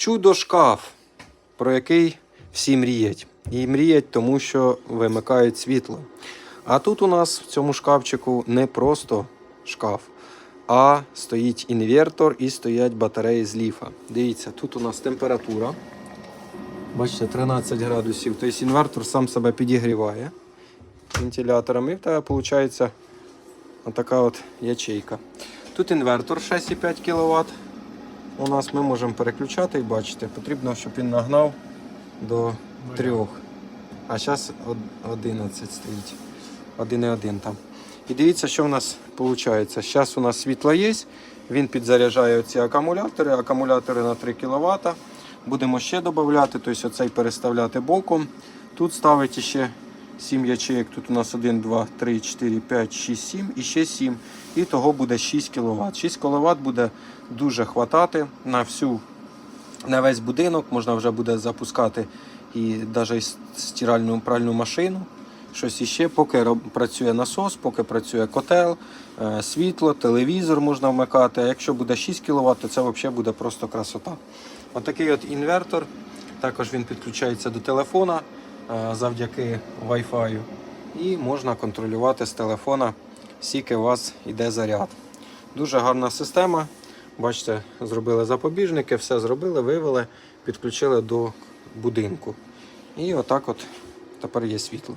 Чудо-шкаф, про який всі мріють. І мріють, тому що вимикають світло. А тут у нас в цьому шкафчику не просто шкаф, а стоїть інвертор і стоять батареї з ліфа. Дивіться, тут у нас температура. Бачите, 13 градусів. Тобто інвертор сам себе підігріває вентилятором. І в тебе виходить отака от ячейка. Тут інвертор 6,5 кВт. У нас ми можемо переключати і бачите, потрібно, щоб він нагнав до 3. А зараз 11 стоїть. 1,1 там. І дивіться, що в нас виходить. Зараз у нас світло є, він підзаряджає ці акумулятори, акумулятори на 3 кВт. Будемо ще додати, тобто оцей переставляти боком. Тут ставить ще 7 ячеек. Тут у нас 1, 2, 3, 4, 5, 6, 7 і ще 7. І того буде 6 кВт. 6 кВт буде дуже хватати на всю на весь будинок. Можна вже буде запускати і навіть стиральну пральну машину. Щось іще, поки працює насос, поки працює котел, е, світло, телевізор можна вмикати. А якщо буде 6 кВт, то це взагалі буде просто красота. Отакий от інвертор. Також він підключається до телефона завдяки Wi-Fi. І можна контролювати з телефона, скільки у вас йде заряд. Дуже гарна система. Бачите, зробили запобіжники, все зробили, вивели, підключили до будинку. І отак от тепер є світло.